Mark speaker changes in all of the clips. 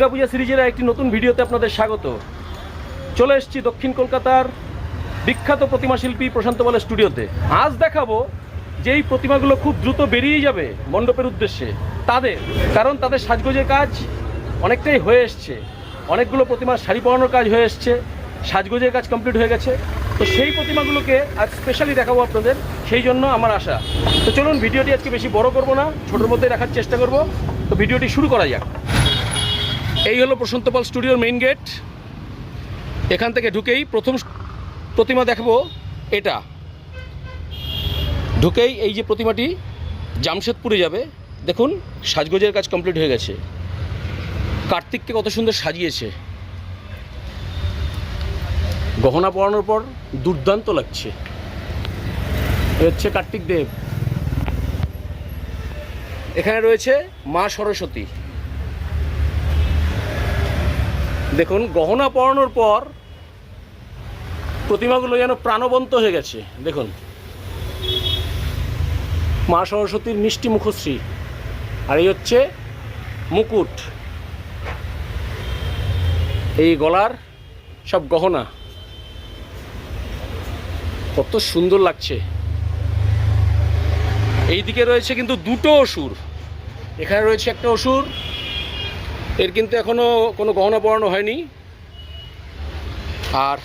Speaker 1: দুর্গাপূজা সিরিজের একটি নতুন ভিডিওতে আপনাদের স্বাগত। চলে এসেছি দক্ষিণ কলকাতার বিখ্যাত প্রতিমা শিল্পী প্রশান্ত বলের স্টুডিওতে। আজ দেখাবো যে এই প্রতিমাগুলো খুব দ্রুত বেরিয়ে যাবে মণ্ডপের উদ্দেশ্যে। তাদের, কারণ তাদের সাজগোজের কাজ অনেকটাই হয়ে এসছে। অনেকগুলো প্রতিমার শাড়ি পরানোর কাজ হয়ে এসছে। সাজগোজের কাজ কমপ্লিট হয়ে গেছে। তো সেই প্রতিমাগুলোকে আজ স্পেশালি দেখাবো আপনাদের। সেই জন্য আমার আশা। তো চলুন, ভিডিওটি আজকে বেশি বড় করব না, ছোটোর মধ্যে রাখার চেষ্টা করব। তো ভিডিওটি শুরু করা যাক। এই হলো প্রশান্ত পাল স্টুডিওর মেইন গেট এখান থেকে ঢুকেই প্রথম প্রতিমা দেখাবো এটা। ঢুকেই এই যে প্রতিমাটি জামশেদপুরে যাবে। দেখুন, সাজগোজের কাজ কমপ্লিট হয়ে গেছে। কার্তিককে কত সুন্দর সাজিয়েছে। গহনা পরানোর পর দুর্দান্ত লাগছে। এ হচ্ছে কার্তিক দেব। এখানে রয়েছে মা সরস্বতী। দেখুন, গহনা পরানোর পর প্রতিমাগুলো যেন প্রাণবন্ত হয়ে গেছে। দেখুন। মা সরস্বতীর মিষ্টি মুখশ্রী। আর এই হচ্ছে মুকুট। এই গলার সব গহনা। কত সুন্দর লাগছে। এই দিকে রয়েছে কিন্তু দুটো অসুর। এখানে রয়েছে একটা অসুর এর কিন্তু এখনও কোনো গহনা পরানো হয়নি। আর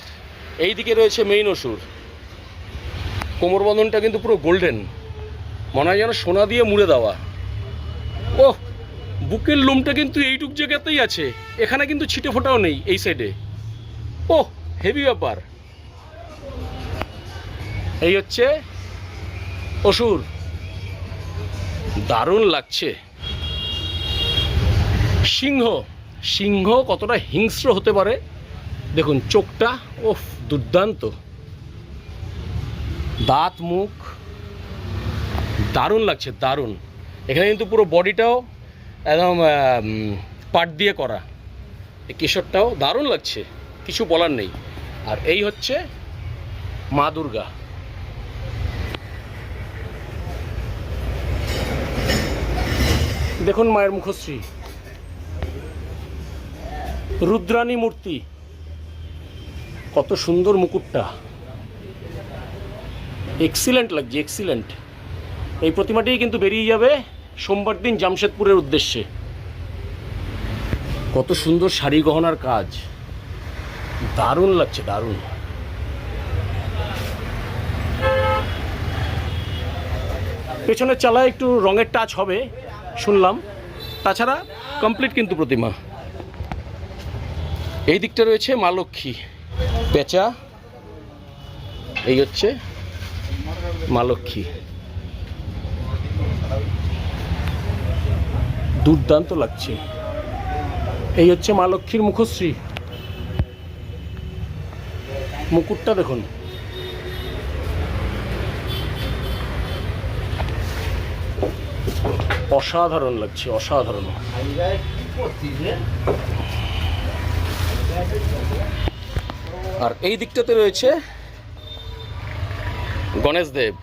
Speaker 1: এই দিকে রয়েছে মেইন অসুর। কোমর বন্ধনটা কিন্তু পুরো গোল্ডেন মনে হয় যেন সোনা দিয়ে মুড়ে দেওয়া। ও বুকের লোমটা কিন্তু এইটুক জায়গাতেই আছে। এখানে কিন্তু ছিটে ফোটাও নেই এই সাইডে ও হেভি ব্যাপার। এই হচ্ছে অসুর। দারুণ লাগছে। সিংহ। সিংহ কতটা হিংস্র হতে পারে? দেখুন, চোখটা, ওফ, দুর্দান্ত। দাঁত, মুখ, দারুণ লাগছে, দারুণ। এখানে কিন্তু পুরো বডিটাও একদম পাট দিয়ে করা। কেশরটাও দারুণ লাগছে, কিছু বলার নেই। আর এই হচ্ছে মা দুর্গা। দেখুন মায়ের মুখশ্রী। রুদ্রাণী মূর্তি। কত সুন্দর মুকুটটা। এক্সিলেন্ট লাগছে এক্সিলেন্ট এই প্রতিমাটি কিন্তু বেরিয়ে যাবে সোমবার দিন জামশেদপুরের উদ্দেশ্যে। কত সুন্দর শাড়ি গহনার কাজ। দারুণ লাগছে, দারুণ। পেছনের চালায় একটু রঙের টাচ হবে, শুনলাম। তাছাড়া কমপ্লিট কিন্তু প্রতিমা। এই দিকটা রয়েছে মা লক্ষ্মী পেঁচা। এই হচ্ছে মা লক্ষ্মী। দুর্দান্ত লাগছে। এই হচ্ছে মা লক্ষ্মীর মুখশ্রী। মুকুটটা দেখুন। অসাধারণ লাগছে, অসাধারণ। আর এই দিকটাতে রয়েছে গণেশ দেব।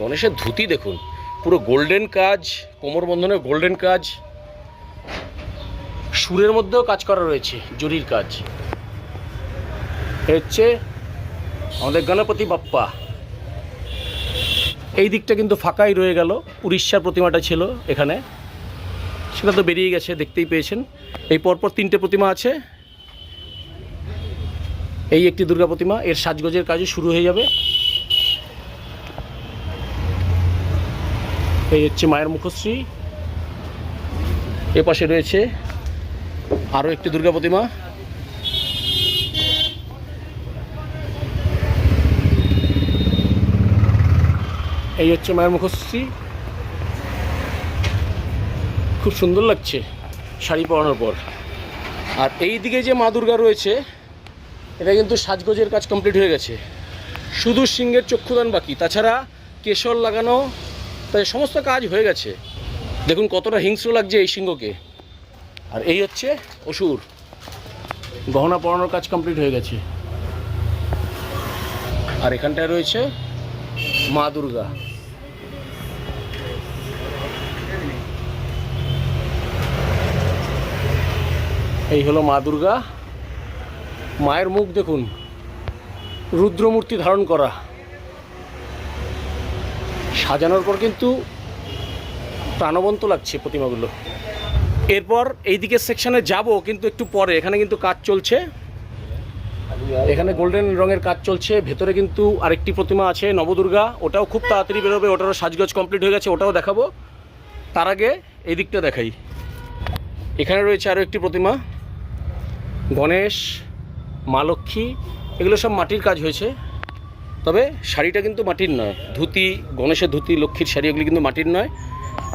Speaker 1: গণেশের ধুতি দেখুন, পুরো গোল্ডেন কাজ, কোমর বন্ধনের গোল্ডেন কাজ, সুরের মধ্যেও কাজ করা রয়েছে, জরির কাজ। হচ্ছে আমাদের গণপতি বাপ্পা। এই দিকটা কিন্তু ফাঁকাই রয়ে গেল, উড়িষ্যার প্রতিমাটা ছিল এখানে। সেটা তো বেরিয়ে গেছে, দেখতেই পেয়েছেন। এই পরপর তিনটে প্রতিমা আছে। এই একটি দুর্গা প্রতিমা, এর সাজগোজের কাজও শুরু হয়ে যাবে। এই হচ্ছে মায়ের মুখশ্রী। এ পাশে রয়েছে আরও একটি দুর্গা প্রতিমা। এই হচ্ছে মায়ের মুখশ্রী। খুব সুন্দর লাগছে শাড়ি পরানোর পর। আর এই দিকে যে মা দুর্গা রয়েছে এটা কিন্তু সাজগোজের কাজ কমপ্লিট হয়ে গেছে। শুধু সিংহের চক্ষুদান বাকি, তাছাড়া কেশর লাগানো, তাই সমস্ত কাজ হয়ে গেছে। দেখুন কতটা হিংস্র লাগছে এই সিংহকে। আর এই হচ্ছে অসুর। গহনা পরানোর কাজ কমপ্লিট হয়ে গেছে। আর এখানটায় রয়েছে মা দুর্গা। এই হলো মা দুর্গা। মায়ের মুখ দেখুন, রুদ্রমূর্তি ধারণ করা। সাজানোর পর কিন্তু প্রাণবন্ত লাগছে প্রতিমাগুলো। এরপর এই দিকের সেকশানে যাব, কিন্তু একটু পরে। এখানে কিন্তু কাজ চলছে। এখানে গোল্ডেন রঙের কাজ চলছে। ভেতরে কিন্তু আরেকটি প্রতিমা আছে, নবদুর্গা। ওটাও খুব তাড়াতাড়ি বেরোবে। ওটারও সাজগজ কমপ্লিট হয়ে গেছে। ওটাও দেখাবো। তার আগে এই দিকটা দেখাই। এখানে রয়েছে আরও একটি প্রতিমা। গণেশ মা লক্ষ্মী, এগুলো সব মাটির কাজ হয়েছে। তবে শাড়িটা কিন্তু মাটির নয়। ধুতি, গণেশের ধুতি, লক্ষ্মীর শাড়ি, এগুলি কিন্তু মাটির নয়।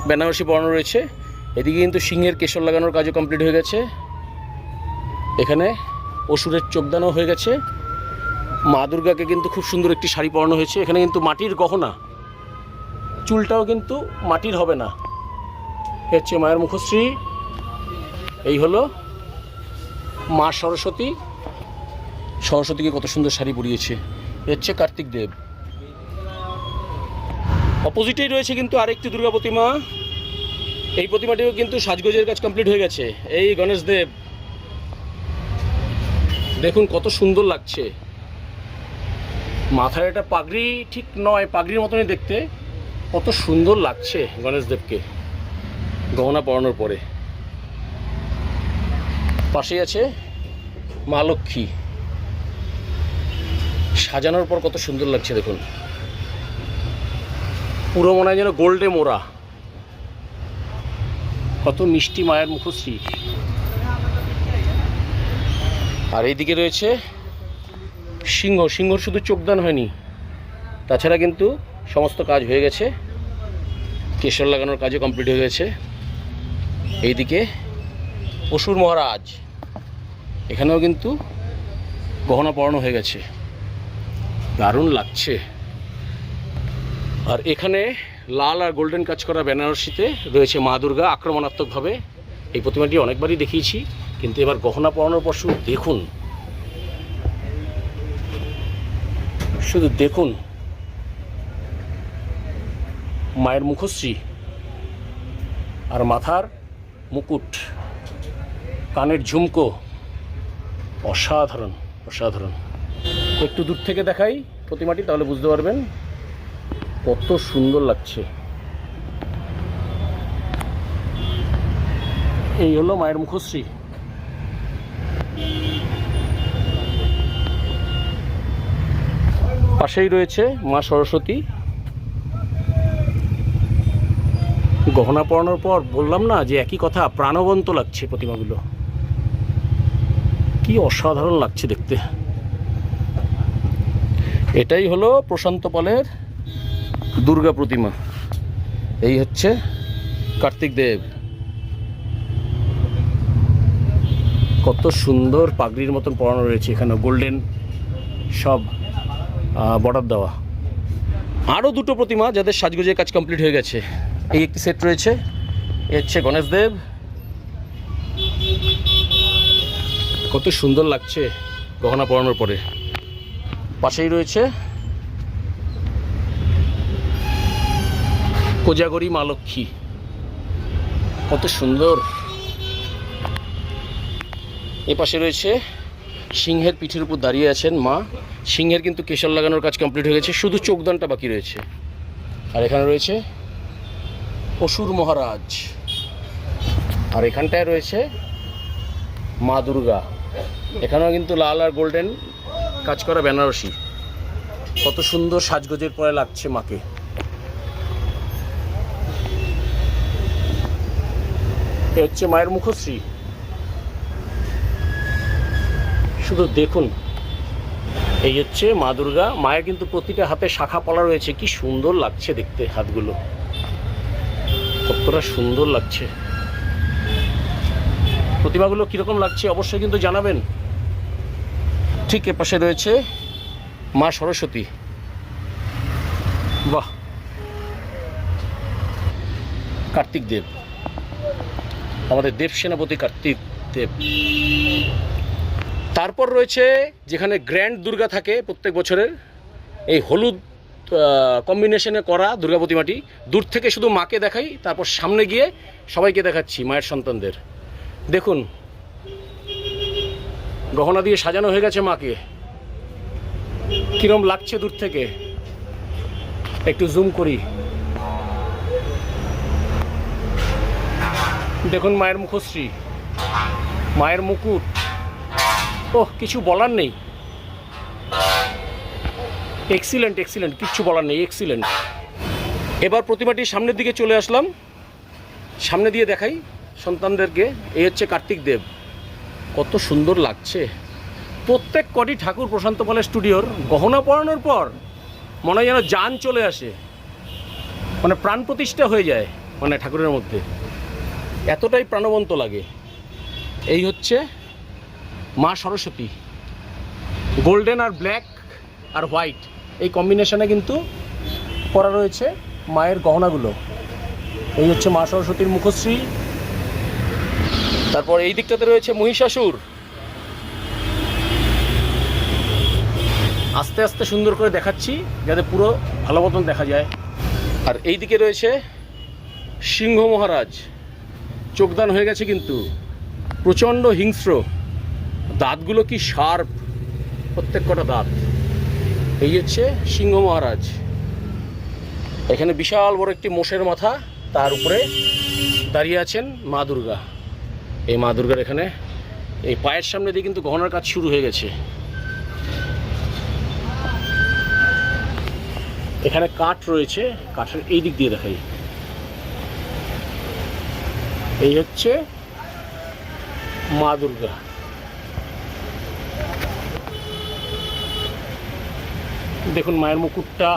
Speaker 1: বেনারসি পরানো রয়েছে। এদিকে কিন্তু সিংহের কেশর লাগানোর কাজও কমপ্লিট হয়ে গেছে। এখানে অসুরের চোখদানও হয়ে গেছে। মা দুর্গাকে কিন্তু খুব সুন্দর একটি শাড়ি পরানো হয়েছে। এখানে কিন্তু মাটির গহনা। চুলটাও কিন্তু মাটির হবে না। হচ্ছে মায়ের মুখশ্রী। এই হলো মা সরস্বতী। সরস্বতীকে কত সুন্দর শাড়ি পরিয়েছে। এ হচ্ছে কার্তিক দেব। অপোজিটেই রয়েছে কিন্তু আরেকটি দুর্গা প্রতিমা। এই প্রতিমাটিও কিন্তু সাজগোজের কাজ কমপ্লিট হয়ে গেছে। এই গণেশ দেব। দেখুন কত সুন্দর লাগছে। মাথায় এটা পাগড়ি, ঠিক নয়, পাগড়ির মতনই দেখতে। কত সুন্দর লাগছে গণেশ দেবকে। গহনা পরানোর পরে। পাশেই আছে মা লক্ষ্মী। সাজানোর পর কত সুন্দর লাগছে দেখুন। পুরো মনে হয় যেন গোল্ডে মোড়া। কত মিষ্টি মায়ের মুখশ্রী। আর এইদিকে রয়েছে সিংহ। সিংহর শুধু চোখদান হয়নি। তাছাড়া কিন্তু সমস্ত কাজ হয়ে গেছে। কেশর লাগানোর কাজও কমপ্লিট হয়ে গেছে। এইদিকে অসুর মহারাজ। এখানেও কিন্তু গহনা পরানো হয়ে গেছে। দারুণ লাগছে। আর এখানে লাল আর গোল্ডেন কাজ করা বেনারসিতে রয়েছে মা দুর্গা আক্রমণাত্মকভাবে। এই প্রতিমাটি অনেকবারই দেখিয়েছি, কিন্তু এবার গহনা পরানোর পর শুধু দেখুন। শুধু দেখুন। মায়ের মুখশ্রী আর মাথার মুকুট, কানের ঝুমকো। অসাধারণ অসাধারণ। একটু দূর থেকে দেখাই প্রতিমাটি, তাহলে বুঝতে পারবেন কত সুন্দর লাগছে। এই হলো মায়ের মুখশ্রী। পাশেই রয়েছে মা সরস্বতী। গহনা পরানোর পর বললাম না যে একই কথা, প্রাণবন্ত লাগছে প্রতিমাগুলো। কি অসাধারণ লাগছে দেখতে। এটাই হলো প্রশান্ত পালের দুর্গা প্রতিমা। এই হচ্ছে কার্তিক দেব। কত সুন্দর পাগড়ির মতন পড়ানো রয়েছে এখানে, গোল্ডেন সব বর্ডার দেওয়া। আরও দুটো প্রতিমা যাদের সাজগোজের কাজ কমপ্লিট হয়ে গেছে। এই একটি সেট রয়েছে, এ হচ্ছে গণেশ দেব। কত সুন্দর লাগছে গহনা পরানোর পরে। পাশেই রয়েছে কোজাগরি মা লক্ষ্মী। কত সুন্দর। এ পাশে রয়েছে সিংহের পিঠের উপর দাঁড়িয়ে আছেন মা। সিংহের কিন্তু কেশর লাগানোর কাজ কমপ্লিট হয়ে গেছে, শুধু চোখদানটা বাকি রয়েছে। আর এখানে রয়েছে অসুর মহারাজ। আর এখানটায় রয়েছে মা দুর্গা। এখানেও কিন্তু লাল আর গোল্ডেন কাজ করা বেনারসি। কত সুন্দর সাজগোজের পরে লাগছে মাকে। হচ্ছে মায়ের মুখশ্রী। শুধু দেখুন, এই হচ্ছে মা দুর্গা। মায়ের কিন্তু প্রতিটা হাতে শাখা পলা রয়েছে। কি সুন্দর লাগছে দেখতে হাতগুলো। কতটা সুন্দর লাগছে। প্রতিমাগুলো কীরকম লাগছে অবশ্যই কিন্তু জানাবেন। ঠিক এ পাশে রয়েছে মা সরস্বতী। বাহ। কার্তিক দেব। আমাদের দেব সেনাপতি কার্তিক দেব। তারপর রয়েছে যেখানে গ্র্যান্ড দুর্গা থাকে প্রত্যেক বছরের, এই হলুদ কম্বিনেশনে করা দুর্গা প্রতিমাটি। দূর থেকে শুধু মাকে দেখাই, তারপর সামনে গিয়ে সবাইকে দেখাচ্ছি মায়ের সন্তানদের। দেখুন গহনা দিয়ে সাজানো হয়ে গেছে মাকে। কিরম লাগছে দূর থেকে? একটু জুম করি। দেখুন মায়ের মুখশ্রী। মায়ের মুকুট। ওহ, কিছু বলার নেই। এক্সিলেন্ট এক্সিলেন্ট কিচ্ছু বলার নেই এক্সিলেন্ট এবার প্রতিমাটির সামনের দিকে চলে আসলাম। সামনে দিয়ে দেখাই সন্তানদেরকে। এই হচ্ছে কার্তিক দেব। কত সুন্দর লাগছে। প্রত্যেক কটি ঠাকুর প্রশান্ত পালের স্টুডিওর গহনা পরানোর পর মনে হয় যেন যান চলে আসে। মানে প্রাণ প্রতিষ্ঠা হয়ে যায় মানে ঠাকুরের মধ্যে। এতটাই প্রাণবন্ত লাগে। এই হচ্ছে মা সরস্বতী। গোল্ডেন আর ব্ল্যাক আর হোয়াইট এই কম্বিনেশনে কিন্তু করা রয়েছে মায়ের গহনাগুলো। এই হচ্ছে মা সরস্বতীর মুখশ্রী। তারপর এই দিকটাতে রয়েছে মহিষাসুর। আস্তে আস্তে সুন্দর করে দেখাচ্ছি, যাতে পুরো ভালো মতন দেখা যায়। আর এই দিকে রয়েছে সিংহ মহারাজ। চোখদান হয়ে গেছে কিন্তু। প্রচণ্ড হিংস্র। দাঁতগুলো কি শার্প। প্রত্যেক কটা দাঁত। এই হচ্ছে সিংহ মহারাজ। এখানে বিশাল বড় একটি মোষের মাথা। তার উপরে দাঁড়িয়ে আছেন মা দুর্গা। এই মা দুর্গার এখানে। এই পায়ের সামনে দিয়ে কিন্তু গহনার কাজ শুরু হয়ে গেছে। এখানে কাঠ রয়েছে, কাঠের এই দিক দিয়ে দেখাই। এই হচ্ছে মা দুর্গা। দেখুন, মায়ের মুকুটটা,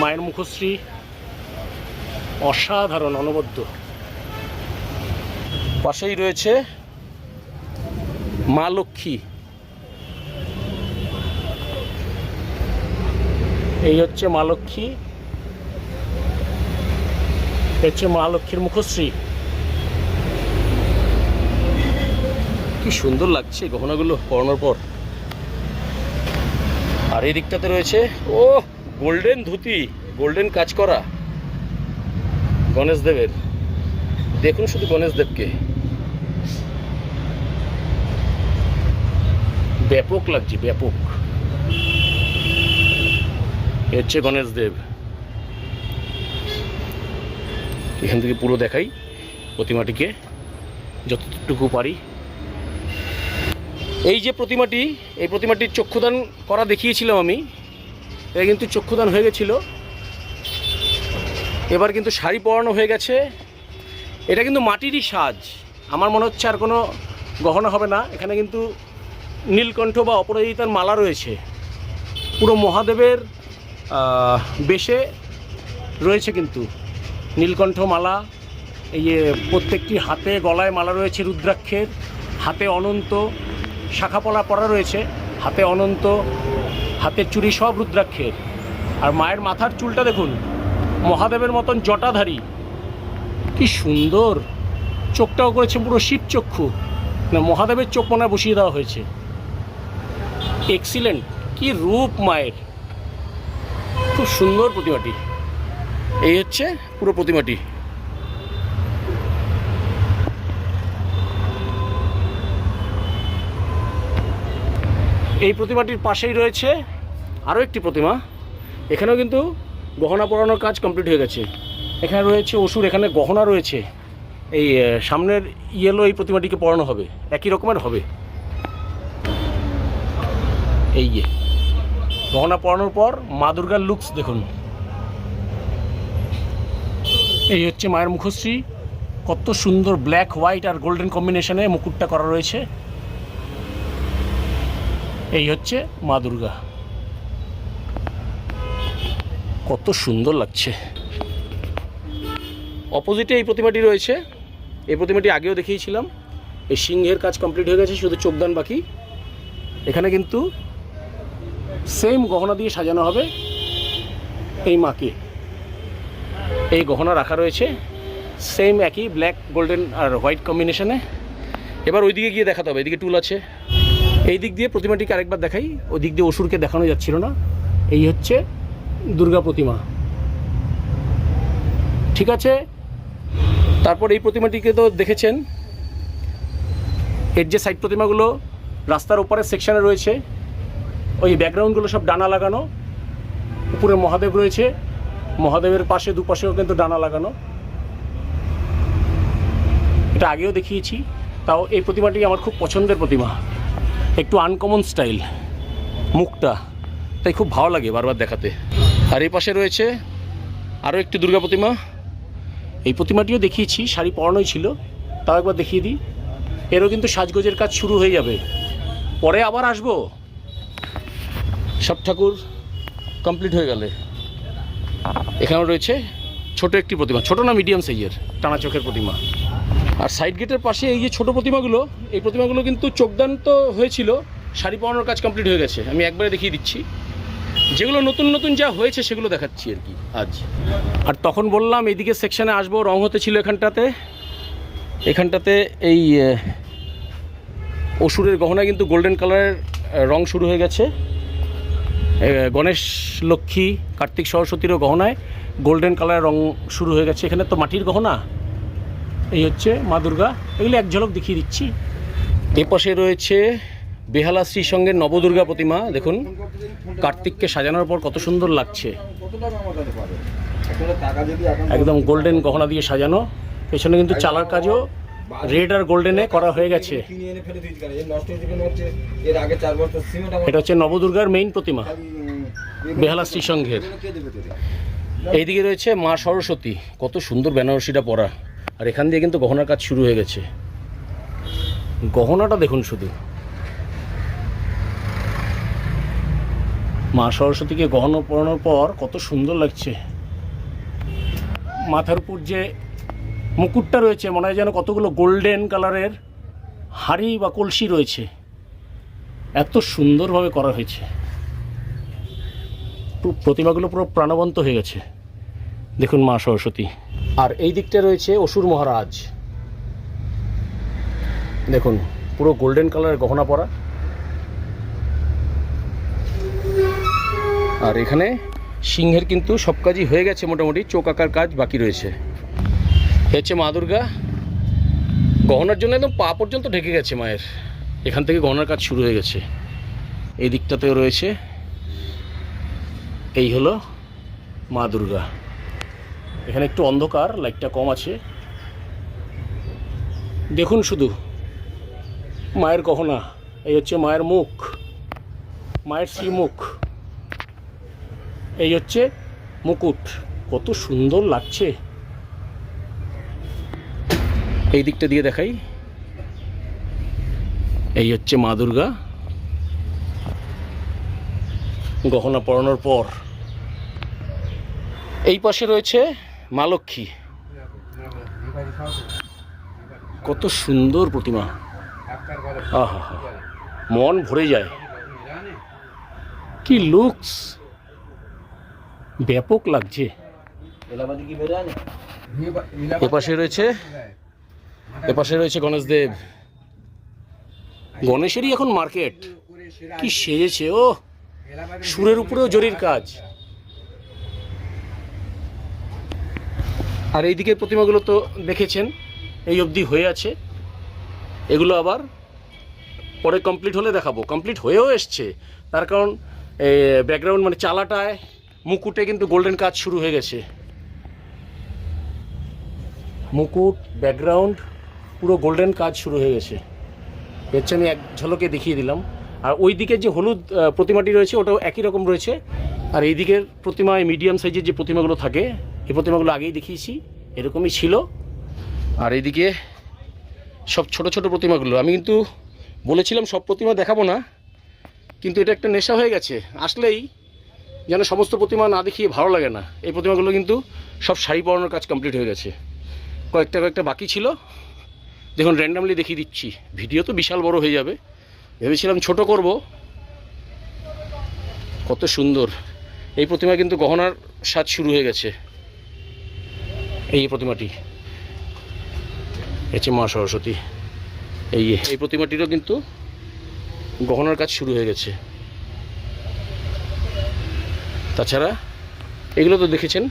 Speaker 1: মায়ের মুখশ্রী, অসাধারণ, অনবদ্য। পাশেই রয়েছে মা লক্ষ্মী। এই হচ্ছে মা লক্ষ্মী। হচ্ছে মা লক্ষ্মীর মুখশ্রী। কি সুন্দর লাগছে গহনাগুলো পরানোর পর। আর এই দিকটাতে রয়েছে, ও, গোল্ডেন ধুতি, গোল্ডেন কাজ করা। গণেশ দেবের। দেখুন শুধু গণেশ দেবকে। ব্যাপক লাগছে, ব্যাপক। হচ্ছে গণেশ দেব। এখান থেকে পুরো দেখাই প্রতিমাটিকে, যতটুকু পারি। এই যে প্রতিমাটি, এই প্রতিমাটির চক্ষুদান করা দেখিয়েছিলাম আমি। এটা কিন্তু চক্ষুদান হয়ে গেছিল। এবার কিন্তু শাড়ি পরানো হয়ে গেছে। এটা কিন্তু মাটিরই সাজ। আমার মনে হচ্ছে আর কোনো গহনা হবে না। এখানে কিন্তু নীলকণ্ঠ বা অপরাজিতার মালা রয়েছে। পুরো মহাদেবের বেশে রয়েছে কিন্তু নীলকণ্ঠ মালা। এই প্রত্যেকটি হাতে গলায় মালা রয়েছে রুদ্রাক্ষের, হাতে অনন্ত শাখাপলা পরা রয়েছে, হাতে অনন্ত হাতের চুড়ি সব রুদ্রাক্ষের। আর মায়ের মাথার চুলটা দেখুন, মহাদেবের মতন জটাধারী। কি সুন্দর! চোখটাও করেছে পুরো শিব চক্ষু না, মহাদেবের চোখ মনে বসিয়ে দেওয়া হয়েছে। এক্সিলেন্ট, কি রূপ মায়ের। খুব সুন্দর প্রতিমাটি। এই হচ্ছে পুরো প্রতিমাটি। এই প্রতিমাটির পাশেই রয়েছে আরও একটি প্রতিমা। এখানেও কিন্তু গহনা পরানোর কাজ কমপ্লিট হয়ে গেছে। এখানে রয়েছে অসুর, এখানে গহনা রয়েছে। এই সামনের ইয়েলো এই প্রতিমাটিকে পরানো হবে। একই রকমের হবে। এই যে। গহনা পরানোর পর মা দুর্গার লুকস দেখুন। এই হচ্ছে মায়ের মুখশ্রী। কত সুন্দর ব্ল্যাক হোয়াইট আর গোল্ডেন কম্বিনেশনে মুকুটটা করা রয়েছে। এই হচ্ছে মা দুর্গা। কত সুন্দর লাগছে। অপোজিটে এই প্রতিমাটি রয়েছে। এই প্রতিমাটি আগেও দেখিয়েছিলাম। এই সিংহের কাজ কমপ্লিট হয়ে গেছে, শুধু চোখদান বাকি। এখানে কিন্তু সেম গহনা দিয়ে সাজানো হবে এই মাকে। এই গহনা রাখা রয়েছে, সেম একই ব্ল্যাক, গোল্ডেন আর হোয়াইট কম্বিনেশনে। এবার ওইদিকে গিয়ে দেখাতে হবে, এদিকে টুল আছে। এই দিক দিয়ে প্রতিমাটিকে আরেকবার দেখাই, ওই দিক দিয়ে অসুরকে দেখানো যাচ্ছিল না। এই হচ্ছে দুর্গা প্রতিমা। ঠিক আছে? তারপর এই প্রতিমাটিকে তো দেখেছেন, এর যে সাইড প্রতিমাগুলো রাস্তার ওপারের সেকশানে রয়েছে ওই ব্যাকগ্রাউন্ডগুলো সব ডানা লাগানো। উপরে মহাদেব রয়েছে। মহাদেবের পাশে, দুপাশেও কিন্তু ডানা লাগানো। এটা আগেও দেখিয়েছি। তাও এই প্রতিমাটি আমার খুব পছন্দের প্রতিমা। একটু আনকমন স্টাইল মুখটা। তাই খুব ভালো লাগে বারবার দেখাতে। আর এই পাশে রয়েছে আরও একটি দুর্গা প্রতিমা। এই প্রতিমাটিও দেখিয়েছি, শাড়ি পরানোই ছিল। তাও একবার দেখিয়ে দিই। এরও কিন্তু সাজগোজের কাজ শুরু হয়ে যাবে। পরে আবার আসব। সব ঠাকুর কমপ্লিট হয়ে গেলে। এখানে রয়েছে ছোট একটি প্রতিমা, ছোট না মিডিয়াম সাইজের টানা চোখের প্রতিমা। আর সাইড গেটের পাশে এই যে ছোট প্রতিমাগুলো, এই প্রতিমাগুলো কিন্তু চোখদান তো হয়েছিল, শাড়ি পরানোর কাজ কমপ্লিট হয়ে গেছে। আমি একবারে দেখিয়ে দিচ্ছি। যেগুলো নতুন নতুন যা হয়েছে, সেগুলো দেখাচ্ছি আর কি আজ। আর তখন বললাম, এইদিকে সেকশানে আসব, রং হতে ছিল এখানটাতে। এখানটাতে এই অসুরের গহনা কিন্তু গোল্ডেন কালারের রং শুরু হয়ে গেছে। গণেশ, লক্ষ্মী, কার্তিক সরস্বতীরও গহনায় গোল্ডেন কালারের রং শুরু হয়ে গেছে। এখানে তো মাটির গহনা। এই হচ্ছে মা দুর্গা। এগুলো এক ঝলক দেখিয়ে দিচ্ছি। এ পাশে রয়েছে বেহালা শ্রীর সঙ্গে নবদুর্গা প্রতিমা। দেখুন, কার্তিককে সাজানোর পর কত সুন্দর লাগছে। একদম গোল্ডেন গহনা দিয়ে সাজানো। পেছনে কিন্তু চালার কাজও রেড আর গোল্ডেনে করা হয়ে গেছে। এটা হচ্ছে নবদুর্গার মেইন প্রতিমা বেহালা শ্রীসংঘের? এইদিকে রয়েছে মা সরস্বতী কত সুন্দর বেনারসিটা পরা। আর এখান দিয়ে কিন্তু গহনার কাজ শুরু হয়ে গেছে। গহনাটা দেখুন শুধু। মা সরস্বতীকে গহনা পরানোর পর কত সুন্দর লাগছে। মাথার উপর যে মুকুটটা রয়েছে, মনে হয় যেন কতগুলো গোল্ডেন কালারের হাড়ি বা কলসি রয়েছে। এত সুন্দরভাবে করা হয়েছে। পুরো প্রতিমাগুলো পুরো প্রাণবন্ত হয়ে গেছে। দেখুন মা সরস্বতী। আর এই দিকটা রয়েছে অসুর মহারাজ। দেখুন, পুরো গোল্ডেন কালারের গহনা পরা। আর এখানে সিংহের কিন্তু সব কাজই হয়ে গেছে মোটামুটি, চোখ আঁকার কাজ বাকি রয়েছে। হচ্ছে মা দুর্গা। গহনার জন্য একদম পা পর্যন্ত ঢেকে গেছে মায়ের। এখান থেকে গহনার কাজ শুরু হয়ে গেছে। এই দিকটাতেও রয়েছে। এই হলো মা দুর্গা। এখানে একটু অন্ধকার, লাইটটা কম আছে। দেখুন শুধু, মায়ের গহনা। এই হচ্ছে মায়ের মুখ, মায়ের শ্রীমুখ। এই হচ্ছে মুকুট। কত সুন্দর লাগছে। এই দিকটা দিয়ে দেখাই। এই হচ্ছে মা দুর্গা। গহনা পরানোর পর। এই পাশে রয়েছে মা লক্ষ্মী। কত সুন্দর প্রতিমা। আহা মন ভরে যায়। কি লুকস। ব্যাপক লাগছে।
Speaker 2: এলাহাবাদি কি বেরোয় না?
Speaker 1: এ পাশে রয়েছে এ পাশে রয়েছে গণেশ দেব। গণেশেরই এখন মার্কেট। কি সেজেছে, ও। সুরের উপরেও জরির কাজ। আর এই দিকের প্রতিমাগুলো তো দেখেছেন, এই অবধি হয়ে আছে। এগুলো আবার পরে কমপ্লিট হলে দেখাবো। কমপ্লিট হয়েও এসছে। তার কারণ ব্যাকগ্রাউন্ড মানে চালাটায় মুকুটে কিন্তু গোল্ডেন কাজ শুরু হয়ে গেছে। মুকুট ব্যাকগ্রাউন্ড পুরো গোল্ডেন কাজ শুরু হয়ে গেছে। চেয়ে আমি এক ঝলকে দেখিয়ে দিলাম। আর ওই দিকের যে হলুদ প্রতিমাটি রয়েছে, ওটাও একই রকম রয়েছে। আর এই দিকের প্রতিমায় মিডিয়াম সাইজের যে প্রতিমাগুলো থাকে, এই প্রতিমাগুলো আগেই দেখিয়েছি, এরকমই ছিল। আর এইদিকে সব ছোট ছোট প্রতিমাগুলো, আমি কিন্তু বলেছিলাম সব প্রতিমা দেখাবো না, কিন্তু এটা একটা নেশা হয়ে গেছে। আসলেই যেন সমস্ত প্রতিমা না দেখিয়ে ভালো লাগে না। এই প্রতিমাগুলো কিন্তু সব শাড়ি পরানোর কাজ কমপ্লিট হয়ে গেছে। কয়েকটা কয়েকটা বাকি ছিল। দেখুন র্যান্ডামলি দেখিয়ে দিচ্ছি। ভিডিও তো বিশাল বড় হয়ে যাবে। ভেবেছিলাম ছোট করব। কত সুন্দর। এই প্রতিমা কিন্তু গহনার সাজ শুরু হয়ে গেছে। এই প্রতিমাটি। হচ্ছে মা সরস্বতী। এই এই প্রতিমাটিরও কিন্তু গহনার কাজ শুরু হয়ে গেছে। তাছাড়া এগুলো তো দেখেছেন?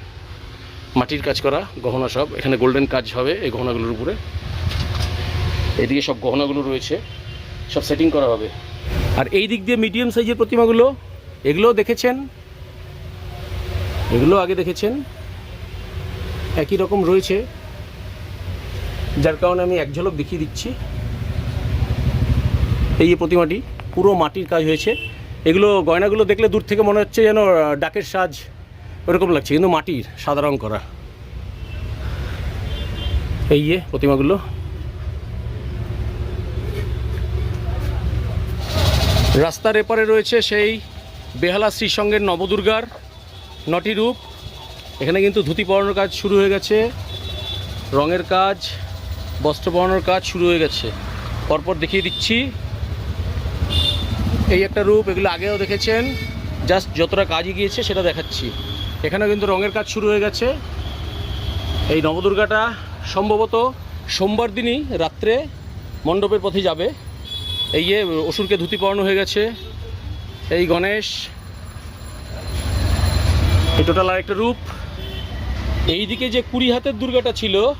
Speaker 1: মাটির কাজ করা, গহনা সব। এখানে গোল্ডেন কাজ হবে এই গহনাগুলোর উপরে। এদিকে সব গহনাগুলো রয়েছে, সব সেটিং করা হবে। আর এই দিক দিয়ে মিডিয়াম সাইজের প্রতিমাগুলো, এগুলোও দেখেছেন? এগুলো আগে দেখেছেন? একই রকম রয়েছে। যার কারণে আমি এক ঝলক দেখিয়ে দিচ্ছি। এই যে প্রতিমাটি, পুরো মাটির কাজ হয়েছে। এগুলো, গয়নাগুলো দেখলে দূর থেকে মনে হচ্ছে যেন ডাকের সাজ ওরকম লাগছে, কিন্তু মাটির, সাদা রং করা। এই যে প্রতিমাগুলো। রাস্তার এপারে রয়েছে সেই বেহালা শ্রীসঙ্গের নবদুর্গার নটি রূপ। এখানে কিন্তু ধুতি পরানোর কাজ শুরু হয়ে গেছে। রঙের কাজ, বস্ত্র পরানোর কাজ শুরু হয়ে গেছে। পরপর দেখিয়ে দিচ্ছি। এই একটা রূপ, এগুলো আগেও দেখেছেন। জাস্ট যতটা কাজই গিয়েছে সেটা দেখাচ্ছি। এখানেও কিন্তু রঙের কাজ শুরু হয়ে গেছে। এই নবদুর্গাটা সম্ভবত সোমবার দিনই রাত্রে মণ্ডপের পথে যাবে। এই যে অসুরকে ধুতি পরানো হয়ে গেছে। এই গণেশ। এই টোটাল আরেকটা রূপ। এইদিকে যে কুড়ি হাতের দুর্গাটা ছিল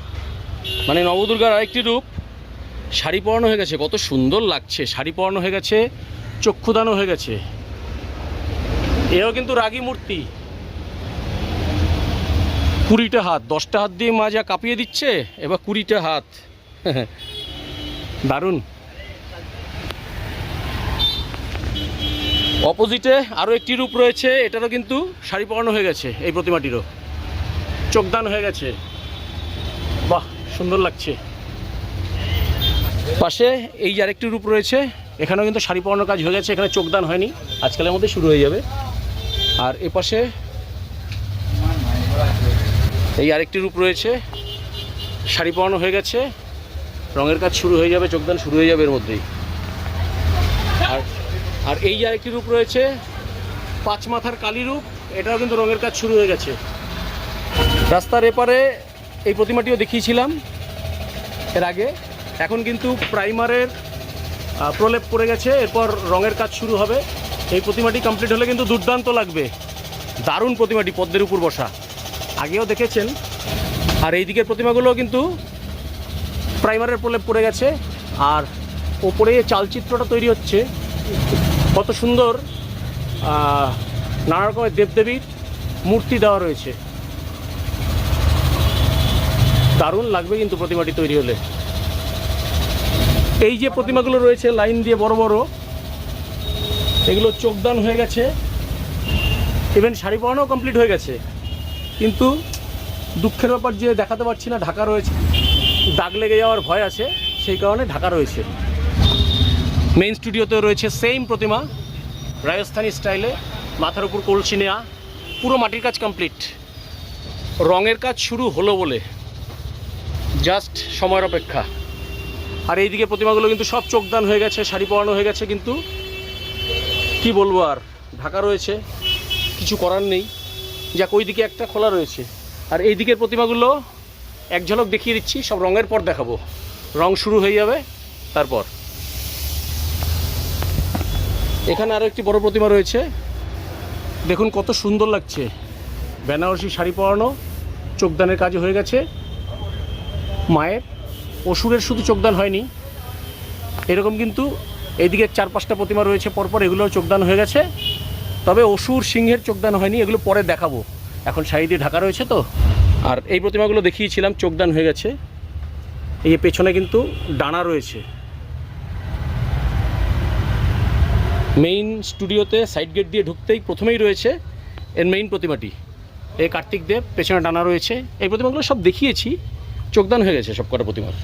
Speaker 1: মানে নবদুর্গার আরেকটি রূপ, শাড়ি পরানো হয়ে গেছে। কত সুন্দর লাগছে, শাড়ি পরানো হয়ে গেছে, চক্ষুদানও হয়ে গেছে। এও কিন্তু রাগী মূর্তি। কুড়িটা হাত, দশটা হাত দিয়ে মা যা কাঁপিয়ে দিচ্ছে, এবার কুড়িটা হাত। দারুণ। অপোজিটে আরও একটি রূপ রয়েছে, এটারও কিন্তু শাড়ি পরানো হয়ে গেছে, এই প্রতিমাটিরও। চোখদান হয়ে গেছে। বাহ, সুন্দর লাগছে। পাশে এই যে আরেকটি রূপ রয়েছে, এখানেও কিন্তু শাড়ি পরানোর কাজ হয়ে গেছে, এখানে চোখদান হয়নি। আজকালের মধ্যে শুরু হয়ে যাবে। আর এ পাশে এই আরেকটি রূপ রয়েছে, শাড়ি পরানো হয়ে গেছে। রঙের কাজ শুরু হয়ে যাবে, চোখদান শুরু হয়ে যাবে এর মধ্যেই। আর এই যে আরেকটি রূপ রয়েছে, পাঁচ মাথার কালী রূপ, এটাও কিন্তু রঙের কাজ শুরু হয়ে গেছে। রাস্তার এপারে এই প্রতিমাটিও দেখিয়েছিলাম এর আগে। এখন কিন্তু প্রাইমারের প্রলেপ পড়ে গেছে, এরপর রঙের কাজ শুরু হবে। এই প্রতিমাটি কমপ্লিট হলে কিন্তু দুর্দান্ত লাগবে। দারুণ প্রতিমাটি, পদ্মের উপর বসা। আগেও দেখেছেন। আর এই দিকের প্রতিমাগুলো কিন্তু প্রাইমারের প্রলেপ পড়ে গেছে। আর ওপরে চালচিত্রটা তৈরি হচ্ছে। কত সুন্দর নানা রকমের দেবদেবীর মূর্তি দেওয়া রয়েছে। দারুণ লাগবে কিন্তু প্রতিমাটি তৈরি হলে। এই যে প্রতিমাগুলো রয়েছে, লাইন দিয়ে বড় বড়, এগুলো চোখদান হয়ে গেছে। ইভেন শাড়ি পরানোও কমপ্লিট হয়ে গেছে। কিন্তু দুঃখের ব্যাপার যে দেখাতে পারছি না, ঢাকা রয়েছে। দাগ লেগে যাওয়ার ভয় আছে, সেই কারণে ঢাকা রয়েছে। মেইন স্টুডিওতেও রয়েছে সেম প্রতিমা, রাজস্থানী স্টাইলে মাথার উপর কলসি নেওয়া পুরো মাটির কাজ কমপ্লিট রঙের কাজ শুরু হলো বলে জাস্ট সময়ের অপেক্ষা। আর এইদিকে প্রতিমাগুলো কিন্তু সব চোখদান হয়ে গেছে, শাড়ি পরানো হয়ে গেছে কিন্তু, কি বলব আর, ঢাকা রয়েছে, কিছু করার নেই। যাক ওই দিকে একটা খোলা রয়েছে। আর এই দিকের প্রতিমাগুলো এক ঝলক দেখিয়ে দিচ্ছি, সব রঙের পর দেখাবো। রং শুরু হয়ে যাবে, তারপর। এখানে আরও একটি বড় প্রতিমা রয়েছে। দেখুন কত সুন্দর লাগছে। বেনারসি শাড়ি পরানো, চোখদানের কাজ হয়ে গেছে। মায়ের, অসুরের শুধু চোখদান হয়নি। এরকম কিন্তু এইদিকে চার পাঁচটা প্রতিমা রয়েছে, পরপর এগুলোও চোখদান হয়ে গেছে। তবে অসুর সিংহের চোখদান হয়নি, এগুলো পরে দেখাবো। এখন শাড়ি দিয়ে ঢাকা রয়েছে তো। আর এই প্রতিমাগুলো দেখিয়েছিলাম, চোখদান হয়ে গেছে। এই পেছনে কিন্তু ডানা রয়েছে। মেইন স্টুডিওতে সাইড গেট দিয়ে ঢুকতেই প্রথমেই রয়েছে এর মেইন প্রতিমাটি। এই কার্তিক দেব, পেছনে ডানা রয়েছে। এই প্রতিমাগুলো সব দেখিয়েছি, চোখদান হয়ে গেছে সব কটা প্রতিমার।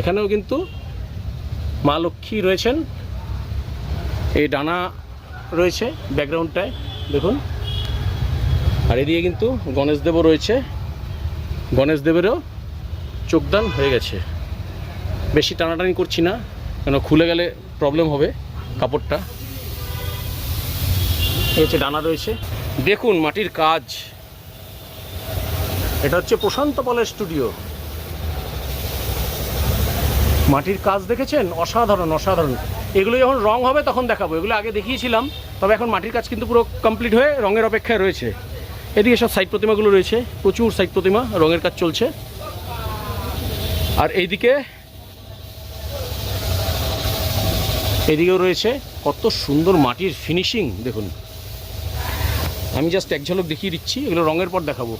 Speaker 1: এখানেও কিন্তু মা লক্ষ্মী রয়েছেন। এই ডানা রয়েছে ব্যাকগ্রাউন্ডটায়, দেখুন। আর এদিকে কিন্তু গণেশ দেবও রয়েছে। গণেশ দেবেরও চোখদান হয়ে গেছে। বেশি টানাটানি করছি না, কেন খুলে গেলে প্রবলেম হবে কাপড়টা। হচ্ছে ডানা রয়েছে। দেখুন মাটির কাজ। এটা হচ্ছে প্রশান্ত পালের স্টুডিও মাটির কাজ দেখেছেন? অসাধারণ অসাধারণ। এগুলো যখন রং হবে তখন দেখাবো। এগুলো আগে দেখিয়েছিলাম, তবে এখন মাটির কাজ কিন্তু পুরো কমপ্লিট হয়ে রঙের অপেক্ষায় রয়েছে। এদিকে সব সাইড প্রতিমাগুলো রয়েছে। প্রচুর সাইড প্রতিমা, রঙের কাজ চলছে। আর এইদিকে এদিকেও রয়েছে কত সুন্দর মাটির ফিনিশিং দেখুন। আমি জাস্ট এক ঝলক দেখিয়ে দিচ্ছি, এগুলো রঙের পর দেখাবো।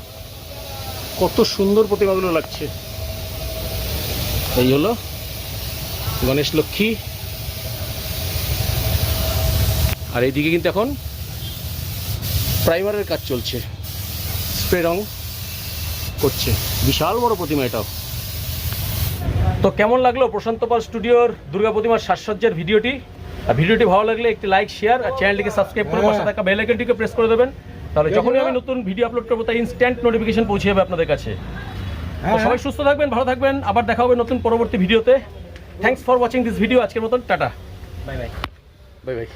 Speaker 1: কত সুন্দর প্রতিমাগুলো লাগছে। এই হলো গণেশ লক্ষ্মী। আর এইদিকে কিন্তু এখন প্রাইমারের কাজ চলছে। স্প্রে রং করছে। বিশাল বড় প্রতিমা এটাও। তো কেমন লাগল প্রশান্ত পাল স্টুডিওর দুর্গা প্রতিমার সাজসজ্জার ভিডিওটি? আর ভিডিওটি ভালো লাগলে একটি লাইক শেয়ার আর চ্যানেলটিকে সাবস্ক্রাইব করে পাশে থাকা বেল আইকনটিকে প্রেস করে দেবেন। তাহলে যখনই আমি নতুন ভিডিও আপলোড করব তাই ইনস্ট্যান্ট নোটিফিকেশন পৌঁছে যাবে আপনাদের কাছে। তো সবাই সুস্থ থাকবেন ভালো থাকবেন। আবার দেখা হবে নতুন পরবর্তী ভিডিওতে thanks for watching this video আজকের মতন tata. Bye bye bye bye